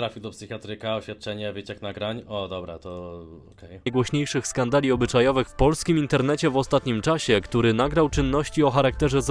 trafił do psychiatryka, oświadczenie, wyciek nagrań. O, dobra, to okej. najgłośniejszych skandali obyczajowych w polskim internecie w ostatnim czasie, który nagrał czynności o charakterze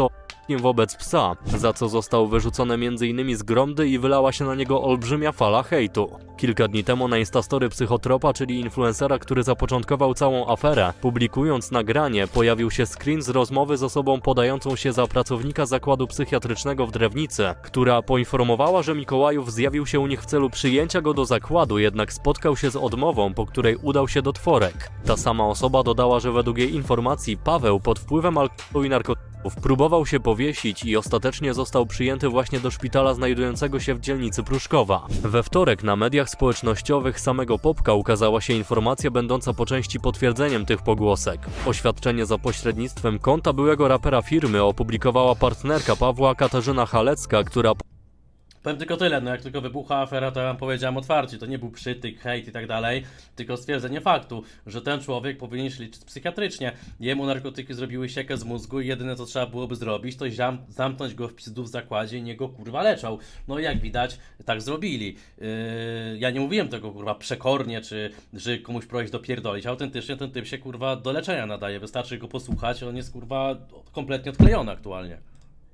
wobec psa, za co został wyrzucony m.in. z gromdy i wylała się na niego olbrzymia fala hejtu. Kilka dni temu na Instastory Psychotropa, czyli influencera, który zapoczątkował całą aferę, publikując nagranie, pojawił się screen z rozmowy z osobą podającą się za pracownika zakładu psychiatrycznego w Drewnicy, która poinformowała, że Mikołajów zjawił się u nich w celu przyjęcia go do zakładu, jednak spotkał się z odmową, po której udał się do tworek. Ta sama osoba dodała, że według jej informacji Paweł pod wpływem alkoholu i narkotyków próbował się powiesić i ostatecznie został przyjęty właśnie do szpitala znajdującego się w dzielnicy Pruszkowa. We wtorek na mediach społecznościowych samego Popka ukazała się informacja będąca po części potwierdzeniem tych pogłosek. Oświadczenie za pośrednictwem konta byłego rapera firmy opublikowała partnerka Pawła Katarzyna Halecka, która Powiem tylko tyle, no jak tylko wybuchła afera, to ja wam powiedziałem otwarcie, to nie był przytyk, hejt i tak dalej, tylko stwierdzenie faktu, że ten człowiek powinien się liczyć psychiatrycznie. Jemu narkotyki zrobiły siekę z mózgu i jedyne co trzeba byłoby zrobić, to zam zamknąć go w pizdu w zakładzie i niego kurwa leczą. No i jak widać, tak zrobili. Yy, ja nie mówiłem tego kurwa przekornie, czy że komuś próbować dopierdolić, autentycznie ten typ się kurwa do leczenia nadaje, wystarczy go posłuchać, on jest kurwa kompletnie odklejony aktualnie.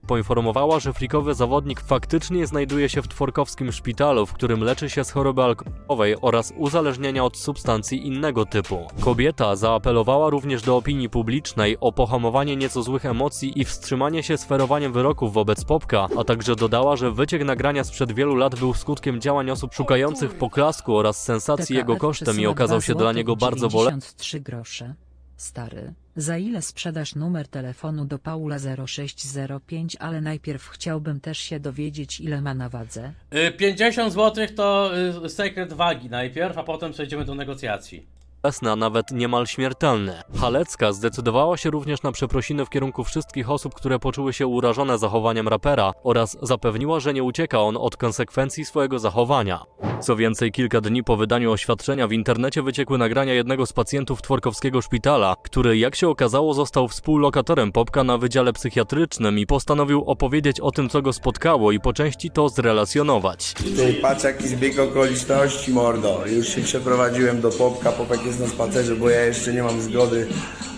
Poinformowała, że frikowy zawodnik faktycznie znajduje się w tworkowskim szpitalu, w którym leczy się z choroby alkoholowej oraz uzależnienia od substancji innego typu. Kobieta zaapelowała również do opinii publicznej o pohamowanie nieco złych emocji i wstrzymanie się z ferowaniem wyroków wobec Popka, a także dodała, że wyciek nagrania sprzed wielu lat był skutkiem działań osób szukających poklasku oraz sensacji jego kosztem i okazał się dla niego bardzo bolesny. 93 grosze. Stary, za ile sprzedasz numer telefonu do Paula 0605, ale najpierw chciałbym też się dowiedzieć ile ma na wadze. Y, 50 zł to y, sekret wagi najpierw, a potem przejdziemy do negocjacji. A nawet niemal śmiertelny. Halecka zdecydowała się również na przeprosiny w kierunku wszystkich osób, które poczuły się urażone zachowaniem rapera oraz zapewniła, że nie ucieka on od konsekwencji swojego zachowania. Co więcej, kilka dni po wydaniu oświadczenia w internecie wyciekły nagrania jednego z pacjentów tworkowskiego szpitala, który jak się okazało został współlokatorem Popka na wydziale psychiatrycznym i postanowił opowiedzieć o tym, co go spotkało i po części to zrelacjonować. Ty, patrz jaki zbieg okoliczności, mordo. Już się przeprowadziłem do Popka, Popek jest na spacerze, bo ja jeszcze nie mam zgody.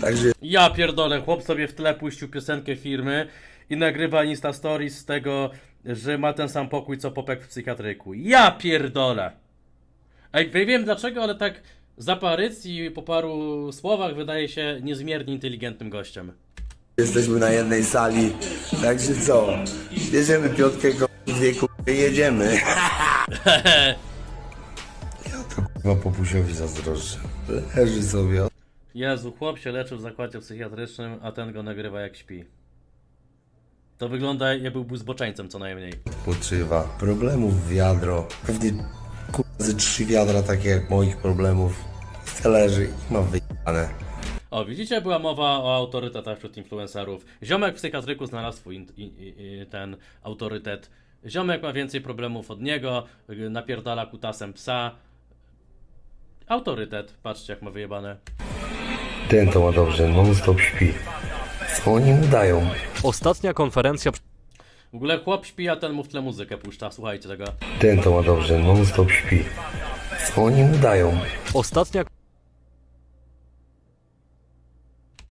Także Ja pierdolę, chłop sobie w tle puścił piosenkę firmy i nagrywa Insta Stories z tego, że ma ten sam pokój co Popek w psychiatryku. Ja pierdolę! Ej, nie wiem dlaczego, ale tak z aparycji po paru słowach wydaje się niezmiernie inteligentnym gościem. jesteśmy na jednej sali. Także co? Bierzemy piątkę, dwie kupy i jedziemy. To kurwa popusiowi zazdroszczę. Leży sobie. Jezu, chłop się leczył w zakładzie psychiatrycznym, a ten go nagrywa jak śpi. To wygląda jakby był zboczeńcem co najmniej. Odpoczywa. Problemów w wiadro. Pewnie kurwa ze trzy wiadra takie jak moich problemów. Leży i ma wyjebane. O, widzicie, była mowa o autorytetach wśród influencerów. Ziomek w psychiatryku znalazł swój in, i, i, i, ten autorytet. Ziomek ma więcej problemów od niego, y, napierdala kutasem psa. Autorytet, patrzcie jak ma wyjebane. Ten to ma dobrze, non stop śpi. Co oni mu dają? Ostatnia konferencja W ogóle chłop śpi, a ten mu w tle muzykę puszcza, słuchajcie tego. Ten to ma dobrze, non stop śpi. Co oni mu dają? Ostatnia